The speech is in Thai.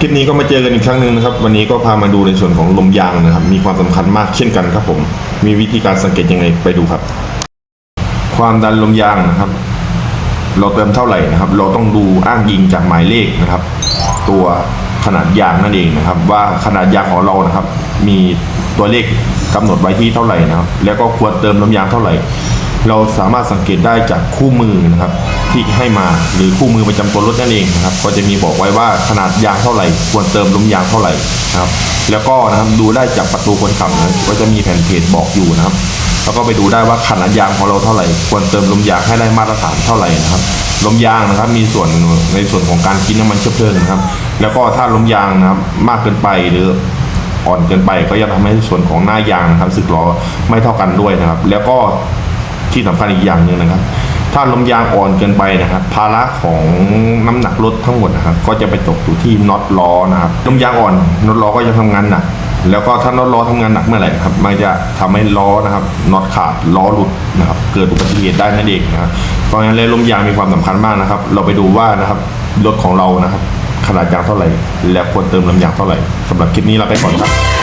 คลิปนี้ก็มาเจอกันอีกครั้งหนึ่งนะครับ วันนี้ก็พามาดูในส่วนของลมยางนะครับ มีความสำคัญมากเช่นกันครับผม มีวิธีการสังเกตยังไงไปดูครับ ความดันลมยางนะครับ เราเติมเท่าไหร่นะครับ เราต้องดูอ้างอิงจากหมายเลขนะครับ ตัวขนาดยางนั่นเองนะครับ ว่าขนาดยางของเรานะครับ มีตัวเลขกำหนดไว้ที่เท่าไหร่นะครับ แล้วก็ควรเติมลมยางเท่าไหร่ เราสามารถสังเกตได้จากคู่มือนะครับ ที่ให้มา หรือคู่มือประจำตัวรถนั่นเองนะครับ ก็จะมีบอกไว้ว่าขนาดยางเท่าไหร่ ควรเติมลมยางเท่าไหร่นะครับ แล้วก็นะครับดูได้จากประตูคนขับนะก็จะมีแผ่นเพจบอกอยู่นะครับ แล้วก็ไปดูได้ว่าขนาดยางของเราเท่าไหร่ ควรเติมลมยางให้ได้มาตรฐานเท่าไหร่นะครับลมยางนะครับมีส่วนในส่วนของการกินน้ำมันเชื้อเพลิงนะครับ แล้วก็ถ้าลมยางนะครับมากเกินไปหรืออ่อนเกินไปก็จะทำให้ส่วนของหน้ายางนะครับสึกหรอไม่เท่ากันด้วยนะครับ แล้วก็ที่สำคัญอีกอย่างหนึ่งนะครับ ถ้าลมยางอ่อนเกินไปนะครับ ภาระของน้ำหนักรถทั้งหมดนะครับ ก็จะไปตกอยู่ที่น็อตล้อนะครับลมยางอ่อนน็อตล้อก็จะทำงานหนักแล้วก็ถ้าน็อตล้อทำงานหนักเมื่อไหร่ครับ มันจะทำให้ล้อนะครับน็อตขาดล้อหลุดนะครับ เกิดอุบัติเหตุได้นั่นเองนะครับเพราะงั้นเลยลมยางมีความสำคัญมากนะครับ เราไปดูว่านะครับรถของเรานะครับ ขนาดยางเท่าไหร่ และควรเติมลมยางเท่าไหร่สำหรับคลิปนี้ลาไปก่อนครับ